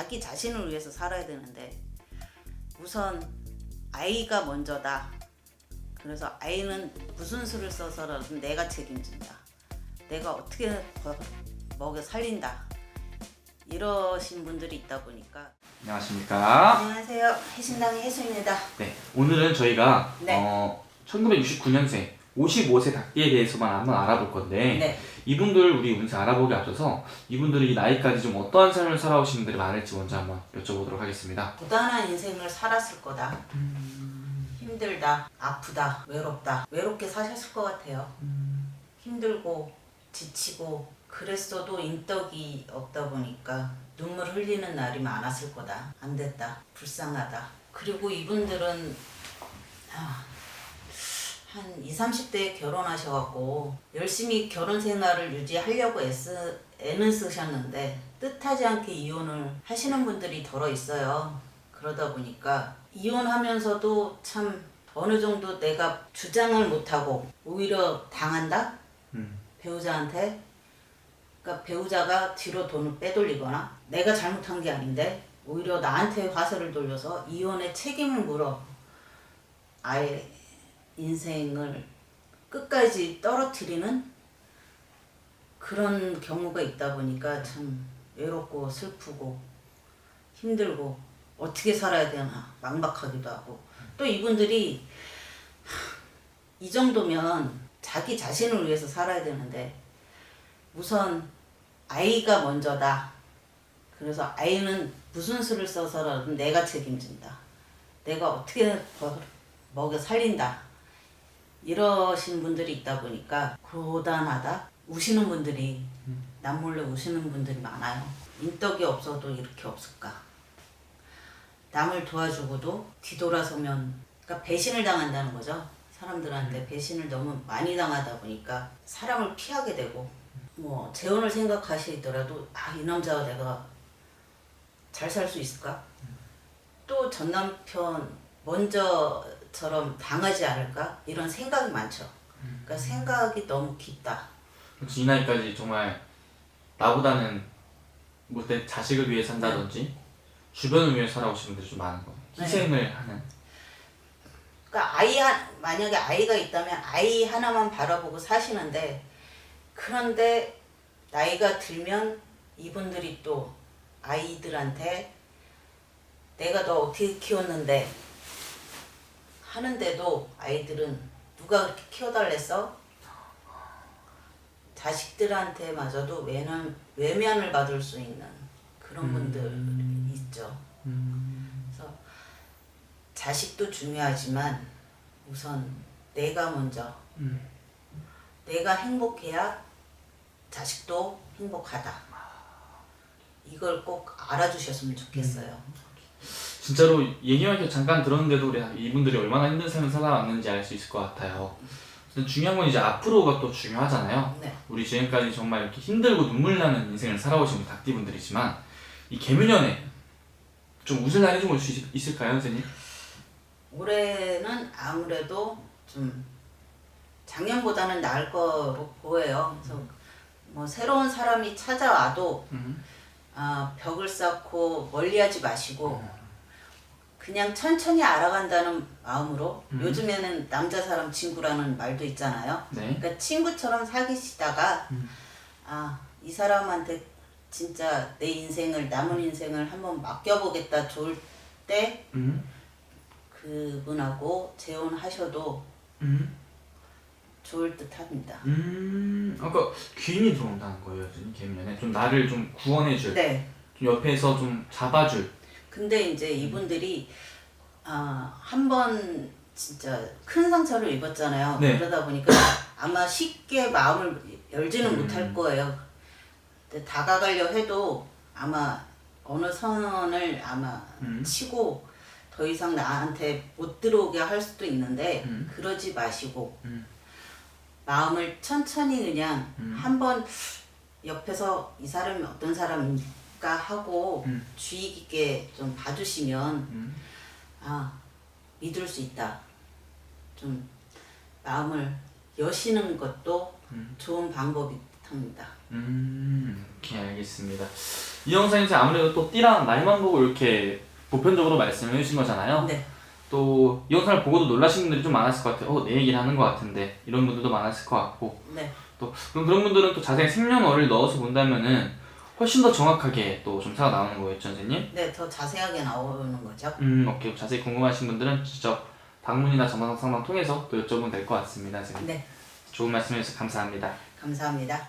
자기 자신을 위해서 살아야 되는데 우선 아이가 먼저다. 그래서 아이는 무슨 수를 써서라도 내가 책임진다. 내가 어떻게 버- 먹여 살린다. 이러신 분들이 있다 보니까 안녕하십니까. 안녕하세요. 해신당의 혜수입니다. 네, 오늘은 저희가 네. 어, 1969년생 55세 닭띠에 대해서만 한번 알아볼 건데 네. 이분들 우리 운세 알아보기 앞서서 이분들이 이 나이까지 좀 어떠한 삶을 살아오신 분들이 많을지 먼저 한번 여쭤보도록 하겠습니다. 고단한 인생을 살았을 거다. 힘들다, 아프다, 외롭다. 외롭게 사셨을 것 같아요. 힘들고 지치고 그랬어도 인덕이 없다 보니까 눈물 흘리는 날이 많았을 거다. 안 됐다. 불쌍하다. 그리고 이분들은 아, 한 20, 30대에 결혼하셔갖고 열심히 결혼 생활을 유지하려고 애쓰, 애는 쓰셨는데 뜻하지 않게 이혼을 하시는 분들이 덜어 있어요. 그러다 보니까 이혼하면서도 참 어느 정도 내가 주장을 못하고 오히려 당한다? 음. 배우자한테 그러니까 배우자가 뒤로 돈을 빼돌리거나 내가 잘못한 게 아닌데 오히려 나한테 화살을 돌려서 이혼의 책임을 물어 아예 인생을 끝까지 떨어뜨리는 그런 경우가 있다 보니까 참 외롭고 슬프고 힘들고 어떻게 살아야 되나 막막하기도 하고 또 이분들이 하, 이 정도면 자기 자신을 위해서 살아야 되는데 우선 아이가 먼저다. 그래서 아이는 무슨 수를 써서라도 내가 책임진다. 내가 어떻게 버- 먹여 살린다. 이러신 분들이 있다 보니까 고단하다. 우시는 분들이 남몰래 우시는 분들이 많아요. 인덕이 없어도 이렇게 없을까? 남을 도와주고도 뒤돌아서면 그러니까 배신을 당한다는 거죠. 사람들한테 배신을 너무 많이 당하다 보니까 사람을 피하게 되고 뭐 재혼을 생각하시더라도 아 이 남자와 내가 잘 살 수 있을까? 또 전 남편 먼저 처럼 당하지 않을까? 이런 생각이 많죠. 그러니까 생각이 너무 깊다. 이 나이까지 정말 나보다는 뭐내 자식을 위해 산다든지 주변을 위해 살아오신 분들이 좀 많은 거예요. 네. 희생을 하는. 그러니까 아이 한 만약에 아이가 있다면 아이 하나만 바라보고 사시는데 그런데 나이가 들면 이분들이 또 아이들한테 내가 너 어떻게 키웠는데 하는데도 아이들은 누가 그렇게 키워달랬어? 자식들한테마저도 외면, 외면을 받을 수 있는 그런 분들 있죠. 그래서 자식도 중요하지만 우선 내가 먼저 음. 내가 행복해야 자식도 행복하다. 이걸 꼭 알아주셨으면 좋겠어요. 진짜로 얘기만 잠깐 들었는데도 우리 이분들이 얼마나 힘든 삶을 살아왔는지 알 수 있을 것 같아요. 중요한 건 이제 앞으로가 또 중요하잖아요. 네. 우리 지금까지 정말 이렇게 힘들고 눈물 나는 인생을 살아오신 우리 닭띠분들이지만 이 개묘년에 좀 웃을 날이 좀올수 있을까요, 선생님? 올해는 아무래도 좀 작년보다는 나을 거로 보여요. 그래서 뭐 새로운 사람이 찾아와도 음. 아, 벽을 쌓고 멀리하지 마시고 그냥 천천히 알아간다는 마음으로 음. 요즘에는 남자 사람 친구라는 말도 있잖아요. 네. 그러니까 친구처럼 사귀시다가 음. 아이 사람한테 진짜 내 인생을 남은 인생을 한번 맡겨보겠다 좋을 때 음. 그분하고 재혼하셔도 음. 좋을 듯 합니다. 음. 아까 귀인이 들어온다는 거예요, 선생님. 개묘년에 좀 나를 좀 구원해줄, 네. 좀 옆에서 좀 잡아줄. 근데 이제 이분들이 아, 한번 진짜 큰 상처를 입었잖아요. 네. 그러다 보니까 아마 쉽게 마음을 열지는 음. 못할 거예요. 근데 다가가려 해도 아마 어느 선을 아마 음. 치고 더 이상 나한테 못 들어오게 할 수도 있는데 음. 그러지 마시고 음. 마음을 천천히 그냥 음. 한번 옆에서 이 사람이 어떤 사람인 가 하고 음. 주의 깊게 좀 봐주시면 음. 아 믿을 수 있다. 좀 마음을 여시는 것도 음. 좋은 방법이 합니다. 음, 오케이 알겠습니다. 이 영상에서 아무래도 또 띠랑 나이만 보고 이렇게 보편적으로 말씀을 해주신 거잖아요. 네. 또 이 영상을 보고도 놀라신 분들이 좀 많았을 것 같아요. 어, 내 얘기를 하는 것 같은데 이런 분들도 많았을 것 같고 네. 또 그럼 그런 분들은 또 자세히 생년월일 넣어서 본다면은 훨씬 더 정확하게 또 점수가 나오는 거겠죠, 선생님? 네, 더 자세하게 나오는 거죠. 음, 오케이. 자세히 궁금하신 분들은 직접 방문이나 전화상 상담 통해서 또 여쭤보면 될 것 같습니다, 선생님. 네, 좋은 말씀 해주셔서 감사합니다. 감사합니다.